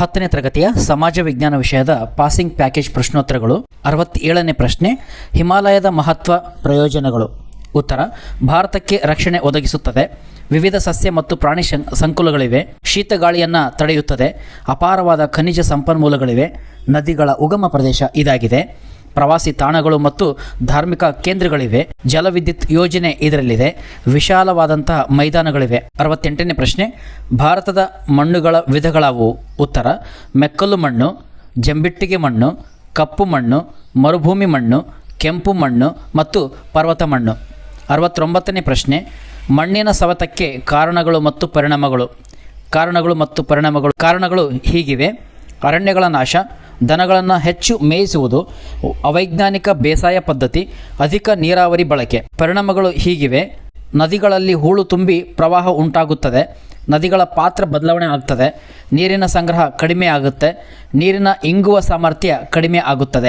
ಹತ್ತನೇ ತರಗತಿಯ ಸಮಾಜ ವಿಜ್ಞಾನ ವಿಷಯದ ಪಾಸಿಂಗ್ ಪ್ಯಾಕೇಜ್ ಪ್ರಶ್ನೋತ್ತರಗಳು, ಅರವತ್ತೇಳನೇ ಪ್ರಶ್ನೆ, ಹಿಮಾಲಯದ ಮಹತ್ವ ಪ್ರಯೋಜನಗಳು. ಉತ್ತರ, ಭಾರತಕ್ಕೆ ರಕ್ಷಣೆ ಒದಗಿಸುತ್ತದೆ. ವಿವಿಧ ಸಸ್ಯ ಮತ್ತು ಪ್ರಾಣಿ ಸಂಕುಲಗಳಿವೆ. ಶೀತ ಗಾಳಿಯನ್ನು ತಡೆಯುತ್ತದೆ. ಅಪಾರವಾದ ಖನಿಜ ಸಂಪನ್ಮೂಲಗಳಿವೆ. ನದಿಗಳ ಉಗಮ ಪ್ರದೇಶ ಇದಾಗಿದೆ. ಪ್ರವಾಸಿ ತಾಣಗಳು ಮತ್ತು ಧಾರ್ಮಿಕ ಕೇಂದ್ರಗಳಿವೆ. ಜಲವಿದ್ಯುತ್ ಯೋಜನೆ ಇದರಲ್ಲಿದೆ. ವಿಶಾಲವಾದಂತಹ ಮೈದಾನಗಳಿವೆ. ಅರವತ್ತೆಂಟನೇ ಪ್ರಶ್ನೆ, ಭಾರತದ ಮಣ್ಣುಗಳ ವಿಧಗಳಾವು ಉತ್ತರ, ಮೆಕ್ಕಲು ಮಣ್ಣು, ಜಂಬಿಟ್ಟಿಗೆ ಮಣ್ಣು, ಕಪ್ಪು ಮಣ್ಣು, ಮರುಭೂಮಿ ಮಣ್ಣು, ಕೆಂಪು ಮಣ್ಣು ಮತ್ತು ಪರ್ವತ ಮಣ್ಣು. ಅರವತ್ತೊಂಬತ್ತನೇ ಪ್ರಶ್ನೆ, ಮಣ್ಣಿನ ಸವೆತಕ್ಕೆ ಕಾರಣಗಳು ಮತ್ತು ಪರಿಣಾಮಗಳು? ಕಾರಣಗಳು ಮತ್ತು ಪರಿಣಾಮಗಳು, ಕಾರಣಗಳು ಹೀಗಿವೆ. ಅರಣ್ಯಗಳ ನಾಶ ದನಗಳನ್ನು ಹೆಚ್ಚು ಮೇಯಿಸುವುದು ಅವೈಜ್ಞಾನಿಕ ಬೇಸಾಯ ಪದ್ಧತಿ, ಅಧಿಕ ನೀರಾವರಿ ಬಳಕೆ. ಪರಿಣಾಮಗಳು ಹೀಗಿವೆ. ನದಿಗಳಲ್ಲಿ ಹೂಳು ತುಂಬಿ ಪ್ರವಾಹ ಉಂಟಾಗುತ್ತದೆ. ನದಿಗಳ ಪಾತ್ರ ಬದಲಾವಣೆ ಆಗ್ತದೆ. ನೀರಿನ ಸಂಗ್ರಹ ಕಡಿಮೆ ಆಗುತ್ತೆ. ನೀರಿನ ಇಂಗುವ ಸಾಮರ್ಥ್ಯ ಕಡಿಮೆ ಆಗುತ್ತದೆ.